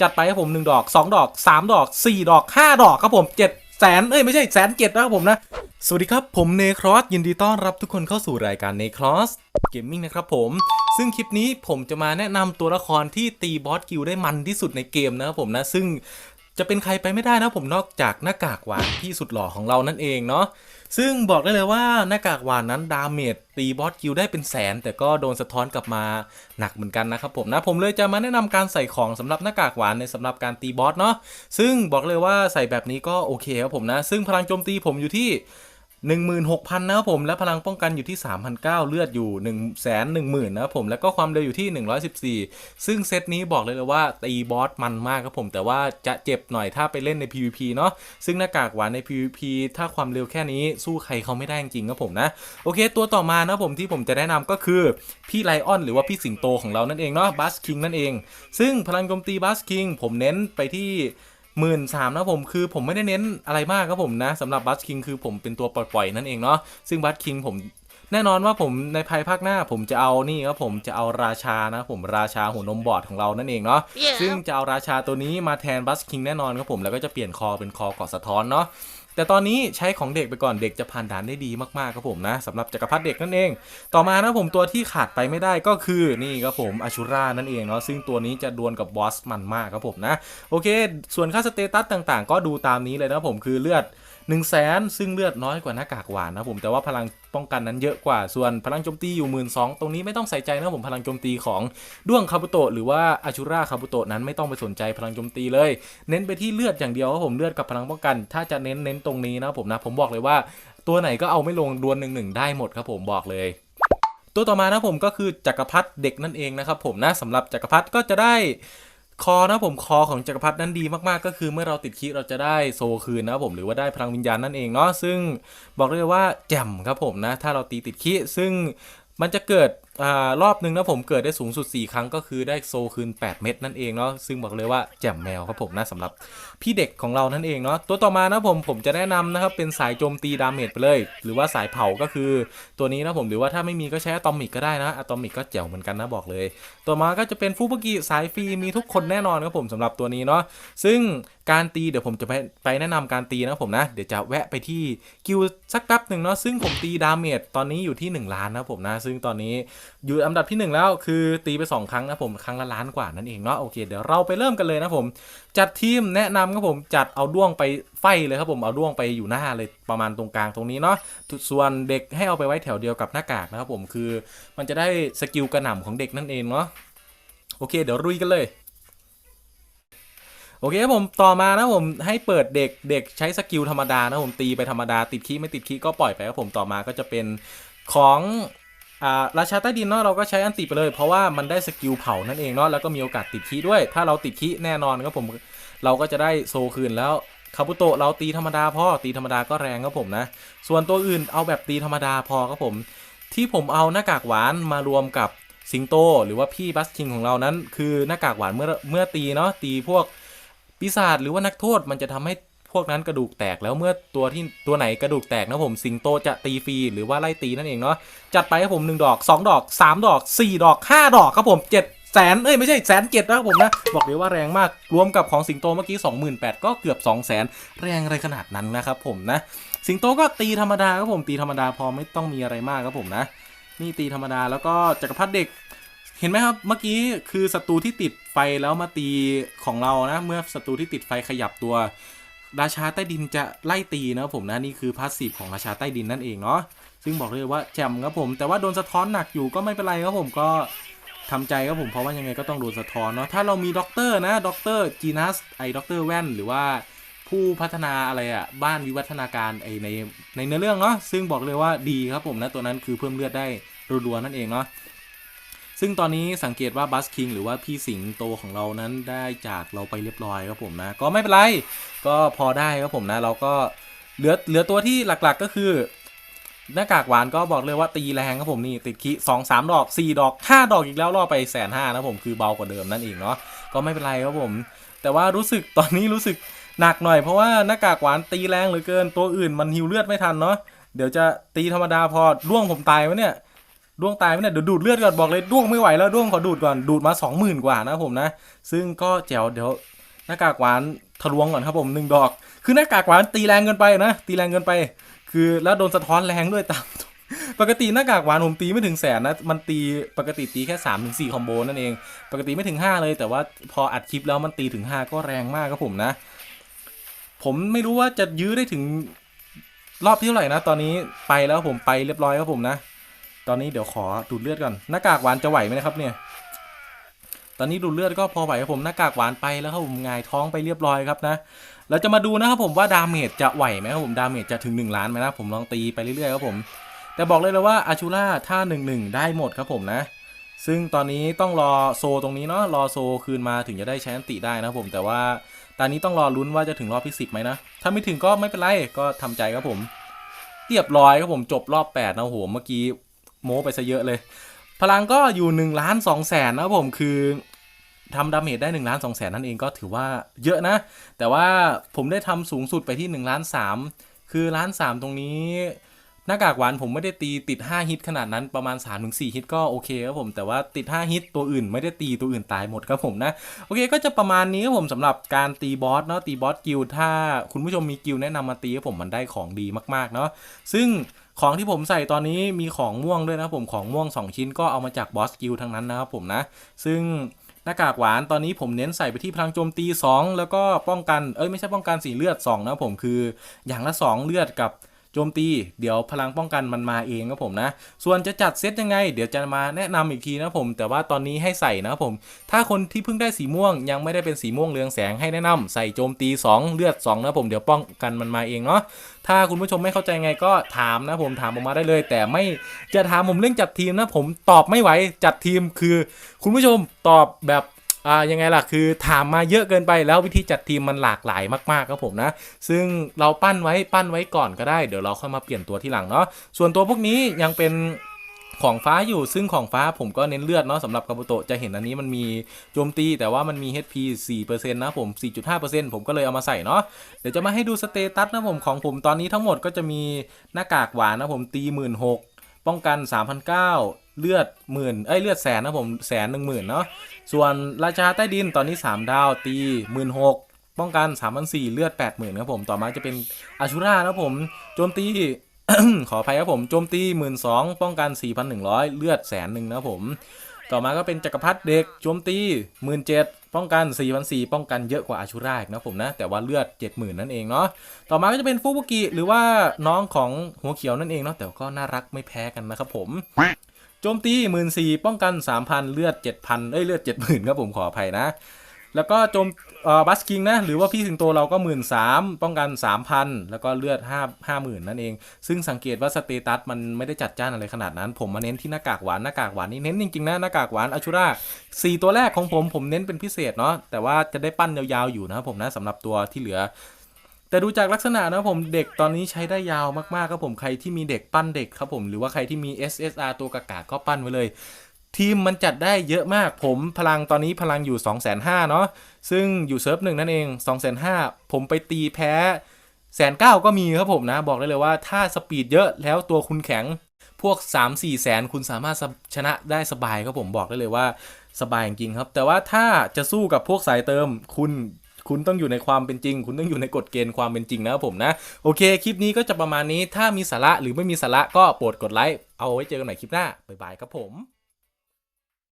จัดไปครับผม1ดอก 2 ดอก 3 ดอก 4 ดอก 5 ดอกครับผม7แสนเอ้ยไม่ใช่แสนเจ็ดนะครับผมนะ สวัสดีครับผมเนครอสยินดีต้อนรับทุกคนเข้าสู่รายการเนครอสเกมมิ่งนะครับผม ซึ่งคลิปนี้ผมจะมาแนะนำตัวละครที่ตีบอสกิลได้มันที่สุดในเกมนะครับผมนะ ซึ่ง จะเป็นใครไปไม่ได้นะผมนอกจากหน้ากากหวานที่สุดหล่อของเรานั่นเองเนาะซึ่งบอกได้เลยว่าหน้ากากหวานนั้นดาเมจตีบอสคิวได้เป็นแสน แต่ก็โดนสะท้อนกลับมาหนักเหมือนกันนะครับผมนะผมเลยจะมาแนะนำการใส่ของสำหรับหน้ากากหวานในสำหรับการตีบอสเนาะซึ่งบอกเลยว่าใส่แบบนี้ก็โอเคครับผมนะ ซึ่งพลังโจมตีผมอยู่ที่ 16,000 นะครับผม และพลังป้องกันอยู่ที่3,009เลือดอยู่ 1 1 0 0 0 0 นะครับผม แล้วก็ความเร็วอยู่ที่ 114 ซึ่งเซตนี้บอกเลยเลยว่าตีบอสมันมากครับผม แต่ว่าจะเจ็บหน่อยถ้าไปเล่นใน PVP เนาะ ซึ่งหน้ากากหวานใน PVP ถ้าความเร็วแค่นี้สู้ใครเขาไม่ได้จริงๆครับผมนะ โอเค ตัวต่อมานะผมที่ผมจะแนะนำก็คือ พี่ไลออนหรือว่าพี่สิงโตของเรานั่นเองเนาะ บัสคิงนั่นเอง ซึ่งพลังโจมตีบัสคิงผมเน้นไปที่ หมื่นสามนะผมคือผมไม่ได้เน้นอะไรมากครับผมนะสำหรับบัสคิงคือผมเป็นตัวปล่อยๆนั่นเองเนาะซึ่งบัสคิงผมแน่นอนว่าผมในภายภาคหน้าผมจะเอานี่ครับผมจะเอาราชานะผมราชาหัวนมบอดของเรานั่นเองเนาะ Yeah. ซึ่งจะเอาราชาตัวนี้มาแทนบัสคิงแน่นอนครับผมแล้วก็จะเปลี่ยนคอเป็นคอเกาะสะท้อนเนาะ แต่ตอนนี้ใช้ของเด็กไปก่อนเด็กจะผ่านด่านได้ดีมากๆครับผมนะสำหรับจักรพรรดิเด็กนั่นเอง ต่อมานะผมตัวที่ขาดไปไม่ได้ก็คือนี่ครับผมอาชูรานั่นเองเนาะซึ่งตัวนี้จะดวลกับบอสมันมากครับผมนะโอเค ส่วนค่าสเตตัสต่างๆ ก็ดูตามนี้เลยนะผมคือเลือด 1 0 0 0 0แสนซึ่งเลือดน้อยกว่าหน้ากากหวานนะผมแต่ว่าพลังป้องกันนั้นเยอะกว่าส่วนพลังโจมตีอยู่หมื่นสตรงนี้ไม่ต้องใส่ใจนะผมพลังโจมตีของด้วงคาบุโตะหรือว่าอาชูราคาบุโตะนั้นไม่ต้องไปสนใจพลังโจมตีเลย เน้นไปที่เลือดอย่างเดียวครับผมเลือดกับพลังป้องกัน ถ้าจะเน้นเน้นตรงนี้นะผมนะผมบอกเลยว่าตัวไหนก็เอาไม่ลงดวลหนึ่งหนึ่งได้หมดครับผมบอกเลยตัวต่อมานะผมก็คือจักรพรรดิเด็กนั่นเองนะครับผมนะสำหรับจักรพรรดิก็จะได้ คอนะผมคอของจักรพรรดินั้นดีมากๆ ก็คือเมื่อเราติดคีเราจะได้โซคืนนะครับผมหรือว่าได้พลังวิญญาณนั่นเองเนาะซึ่งบอกเลยว่าแจ่มครับผมนะถ้าเราตีติดคีซึ่งมันจะเกิด รอบหนึ่งนะผมเกิดได้สูงสุด 4 ครั้งก็คือได้โซคืน 8 เม็ดนั่นเองเนาะซึ่งบอกเลยว่าแจ่มแมวครับผมนะสำหรับพี่เด็กของเรานั่นเองเนาะตัวต่อมานะผมผมจะแนะนำนะครับเป็นสายโจมตีดาเมจไปเลย หรือว่าสายเผาก็คือตัวนี้นะผมหรือว่าถ้าไม่มีก็ใช้อะตอมิกก็ได้นะอะตอมิกก็แจ๋วเหมือนกันนะบอกเลยต่อมาก็จะเป็นฟูบุกิสายฟรีมีทุกคนแน่นอนครับผมสำหรับตัวนี้เนาะซึ่งการตีเดี๋ยวผมจะไปไปแนะนำการตีนะผมนะเดี๋ยวจะแวะไปที่กิลสักแป๊บหนึ่งเนาะซึ่งผมตีดาเมจตอนนี้อยู่ที่ 1 ล้านนะผมนะซึ่งตอนนี้อยู่อันดับที่ 1 แล้วคือตีไป 2 ครั้งนะผมครั้งละล้านกว่านั่นเองเนาะโอเคเดี๋ยวเราไปเริ่มกันเลยนะผม จัดทีมแนะนำครับผมจัดเอาด้วงไปไฟเลยครับผมเอาด้วงไปอยู่หน้าเลยประมาณตรงกลางตรงนี้เนาะส่วนเด็กให้เอาไปไว้แถวเดียวกับหน้ากากนะครับผมคือมันจะได้สกิลกระหน่ำของเด็กนั่นเองเนาะโอเค เดี๋ยวรุยกันเลยโอเคครับผมต่อมานะผมให้เปิดเด็กเด็กใช้สกิลธรรมดานะผมตีไปธรรมดาติดคีย์ไม่ติดคีย์ก็ปล่อยไปครับผมต่อมาก็จะเป็นของ อ่าราชาใต้ดินเนาะเราก็ใช้อันติไปเลย เพราะว่ามันได้สกิลเผานั่นเองเนาะแล้วก็มีโอกาสติดคีด้วย ถ้าเราติดคีแน่นอนครับผมเราก็จะได้โซคืนแล้วคาบุโตะเราตีธรรมดาพอตีธรรมดาก็แรงครับผมนะ ส่วนตัวอื่นเอาแบบตีธรรมดาพอครับผม ที่ผมเอาหน้ากากหวานมารวมกับสิงโต หรือว่าพี่บัสคิงของเรานั้น คือหน้ากากหวานเมื่อเมื่อตีเนาะตีพวกปีศาจหรือว่านักโทษมันจะทำให้ วกนั้นกระดูกแตกแล้วเมื่อตัวที่ตัวไหนกระดูกแตกนะผมสิงโตจะตีฟรีหรือว่าไล่ตีนั่นเองเนาะจัดไปครับผม 1 ดอก 2 ดอก 3 ดอก 4 ดอก 5 ดอกครับผม7แสนเอ้ยไม่ใช่แสนเจ็ดนะครับผมนะ บอกเลยว่าแรงมากรวมกับของสิงโตเมื่อกี้ 28,000 ก็เกือบ 2 0 0แสนแรงอะไรขนาดนั้นนะครับผมนะ สิงโตก็ตีธรรมดาครับผมตีธรรมดาพอไม่ต้องมีอะไรมากครับผมนะ นี่ตีธรรมดาแล้วก็จักรพรรดิเด็กเห็นไหมครับ เมื่อกี้คือศัตรูที่ติดไฟแล้วมาตีของเรานะ เมื่อศัตรูที่ติดไฟขยับตัว ราชาใต้ดินจะไล่ตีนะผมนะนี่คือพาสซีฟของราชาใต้ดินนั่นเองเนาะซึ่งบอกเลยว่าแจ่มครับผม แต่ว่าโดนสะท้อนหนักอยู่ก็ไม่เป็นไรครับผมก็ทำใจครับผมเพราะว่ายังไงก็ต้องโดนสะท้อนเนาะถ้าเรามีด็อกเตอร์นะด็อกเตอร์จีนัสไอด็อกเตอร์แว่นหรือว่าผู้พัฒนาอะไรอะบ้านวิวัฒนาการไอในในเนื้อเรื่องเนาะซึ่งบอกเลยว่าดีครับผมนะตัวนั้นคือเพิ่มเลือดได้รัวๆนั่นเองเนาะ ซึ่งตอนนี้สังเกตว่าบัสคิงหรือว่าพี่สิงโตของเรานั้นได้จากเราไปเรียบร้อยครับผมนะ ก็ไม่เป็นไร ก็พอได้ครับผมนะ เราก็เหลือเหลือตัวที่หลักๆก็คือหน้ากากหวานก็บอกเลยว่าตีแรงครับผมนี่ติดคีสองสามดอกสี่ดอกห้าดอกอีกแล้วล่อไปแสนห้านะผมคือเบากว่าเดิมนั่นเองเนาะก็ไม่เป็นไรครับผม แต่ว่ารู้สึกตอนนี้รู้สึกหนักหน่อยเพราะว่าหน้ากากหวานตีแรงเหลือเกินตัวอื่นมันฮิวเลือดไม่ทันเนาะเดี๋ยวจะตีธรรมดาพอร่วงผมตายวะเนี่ย ด้วงตายไหมเนี่ยเดี๋ยวดูดเลือดก่อนบอกเลยด้วงไม่ไหวแล้วด้วงขอดูดก่อนดูดมาสองหมื่นกว่านะผมนะ ซึ่งก็แจ๋วเดี๋ยวหน้ากากหวานทะลวงก่อนครับผมหนึ่งดอก คือหน้ากากหวานตีแรงเกินไปนะตีแรงเกินไป คือแล้วโดนสะท้อนแรงด้วยตามปกติหน้ากากหวานผมตีไม่ถึงแสนนะ มันตีปกติตีแค่3ามถึงสคอมโบนั่นเอง ปกติไม่ถึง 5 เลย แต่ว่าพออัดคลิปแล้วมันตีถึง 5 ก็แรงมากครับผมนะ ผมไม่รู้ว่าจะยื้อได้ถึงรอบที่เท่าไหร่นะ ตอนนี้ไปแล้วผมไปเรียบร้อยครับผมนะ ตอนนี้เดี๋ยวขอดูดเลือดก่อนหน้ากากหวานจะไหวไหมนะครับเนี่ย ตอนนี้ดูดเลือดก็พอไหวครับผมหน้ากากหวานไปแล้วครับผมงายท้องไปเรียบร้อยครับนะเราจะมาดูนะครับผมว่าดาเมจจะไหวไหมครับผมดาเมจจะถึง 1 ล้านไหมนะผมลองตีไปเรื่อยๆครับผม แต่บอกเลยเลยว่าอาชูล่าถ้า1-1 ได้หมดครับผมนะซึ่งตอนนี้ต้องรอโซตรงนี้เนาะรอโซคืนมาถึงจะได้ใช้อันติได้นะครับผม แต่ว่าตอนนี้ต้องรอลุ้นว่าจะถึงรอบที่10ไหมนะ ถ้าไม่ถึงก็ไม่เป็นไรก็ทำใจครับผม เรียบร้อยครับผมจบรอบ 8 นะโอ้โหเมื่อกี้ โม้ไปซะเยอะเลย พลังก็อยู่1ล้าน2แสนนะผมคือทำดาเมจได้1ล้าน2แสนนั่นเองก็ถือว่าเยอะนะ แต่ว่าผมได้ทำสูงสุดไปที่1ล้าน3คือล้าน3ตรงนี้หน้ากากหวานผมไม่ได้ตีติด 5 ฮิตขนาดนั้นประมาณ 3-4 ฮิตก็โอเคครับผมแต่ว่าติด 5 ฮิตตัวอื่นไม่ได้ตีตัวอื่นตายหมดครับผมนะ โอเคก็จะประมาณนี้ครับผมสำหรับการตีบอสเนาะตีบอสกิลด์ถ้าคุณผู้ชมมีกิลด์แนะนำมาตีครับผมมันได้ของดีมากๆเนาะซึ่ง ของที่ผมใส่ตอนนี้มีของม่วงด้วยนะผมของม่วง 2 ชิ้นก็เอามาจากบอสกิลทั้งนั้นนะครับผมนะ ซึ่งหน้ากากหวานตอนนี้ผมเน้นใส่ไปที่พลังโจมตี 2 แล้วก็ป้องกันเอ้ยไม่ใช่ป้องกันสีเลือด2นะผมคืออย่างละ 2 เลือดกับ โจมตีเดี๋ยวพลังป้องกันมันมาเองครับผมนะ ส่วนจะจัดเซตยังไง เดี๋ยวจะมาแนะนำอีกทีนะผม แต่ว่าตอนนี้ให้ใส่นะครับผม ถ้าคนที่เพิ่งได้สีม่วงยังไม่ได้เป็นสีม่วงเรืองแสงให้แนะนำใส่โจมตี 2 เลือด2นะผมเดี๋ยวป้องกันมันมาเองเนาะถ้าคุณผู้ชมไม่เข้าใจไงก็ถามนะผมถามออกมาได้เลย แต่ไม่จะถามผมเรื่องจัดทีมนะผมตอบไม่ไหวจัดทีมคือ คุณผู้ชมตอบแบบ อ่ายังไงล่ะคือถามมาเยอะเกินไปแล้ววิธีจัดทีมมันหลากหลายมากๆครับผมนะ ซึ่งเราปั้นไว้ปั้นไว้ก่อนก็ได้เดี๋ยวเราค่อยมาเปลี่ยนตัวที่หลังเนาะส่วนตัวพวกนี้ยังเป็นของฟ้าอยู่ซึ่งของฟ้าผมก็เน้นเลือดเนาะสำหรับคาบุโตะจะเห็นอันนี้มันมีโจมตีแต่ว่ามันมี HP 4%นะผม 4.5%ผมก็เลยเอามาใส่เนาะเดี๋ยวจะมาให้ดูสเตตัสนะผมของผมตอนนี้ทั้งหมดก็จะมีหน้ากากหวานนะผมตี 1 6 0 0ป้องกัน3,009เลือดหมื่นเอ้ยเลือดแสนนะผมแสนหนึ่งหมื่นเนาะ ส่วนราชาใต้ดินตอนนี้ 3 ดาวตีหมื่นหกป้องกัน3 0 0 4เลือด 80,000ครับผม ต่อมาจะเป็นอาชูรานะครับผมโจมตี ขออภัยครับผมโจมตี 1 2 0 0ป้องกัน 4,100 เลือดแสนหนึ่งนะครับผม ต่อมาก็เป็นจักรพรรดิเด็กโจมตี 17,000ป้องกัน4,400ป้องกันเยอะกว่าอาชูราอีกนะผมนะ แต่ว่าเลือด 70,000 นั่นเองเนาะต่อมาก็จะเป็นฟูบุกิหรือว่าน้องของหัวเขียวนั่นเองเนาะแต่ก็น่ารักไม่แพ้กันนะครับผม โจมตี1 4 0 0ป้องกัน3,000เลือด7,000เอ้ยเลือด70,000ครับผมขออภัยนะ แล้วก็โจมบัสคิงนะหรือว่าพี่สิงโตเราก็1 3 0 0 0ป้องกัน3,000แล้วก็เลือด5 50,000นั่นเอง ซึ่งสังเกตว่าสเตตัสมันไม่ได้จัดจ้านอะไรขนาดนั้น ผมมาเน้นที่หน้ากากหวานหน้ากากหวานนี่เน้นจริงๆนะหน้ากากหวานอาชูรา4ตัวแรกของผมผมเน้นเป็นพิเศษเนาะแต่ว่าจะได้ปั้นยาวๆอยู่นะครับผมนะสำหรับตัวที่เหลือ แต่ดูจากลักษณะนะผมเด็กตอนนี้ใช้ได้ยาวมากๆครับผมใครที่มีเด็กปั้นเด็กครับผมหรือว่าใครที่มี SSR ตัวกากาก็ปั้นไว้เลย ทีมมันจัดได้เยอะมากผมพลังตอนนี้พลังอยู่ 2 5 0 0 0เนาะซึ่งอยู่เซิร์ฟหนึ่งนั่นเอง2 5 0 0 0ผมไปตีแพ้แสนเก้าก็มีครับผมนะ บอกได้เลยว่าถ้าสปีดเยอะแล้วตัวคุณแข็งพวก 3 4 แสนคุณสามารถชนะได้สบายครับผมบอกได้เลยว่าสบายจริงครับ แต่ว่าถ้าจะสู้กับพวกสายเติมคุณ คุณต้องอยู่ในความเป็นจริง คุณต้องอยู่ในกฎเกณฑ์ความเป็นจริงนะครับผมนะ โอเค คลิปนี้ก็จะประมาณนี้ ถ้ามีสาระหรือไม่มีสาระก็โปรดกดไลค์ เอาไว้เจอกันใหม่คลิปหน้า บ๊ายบายครับผม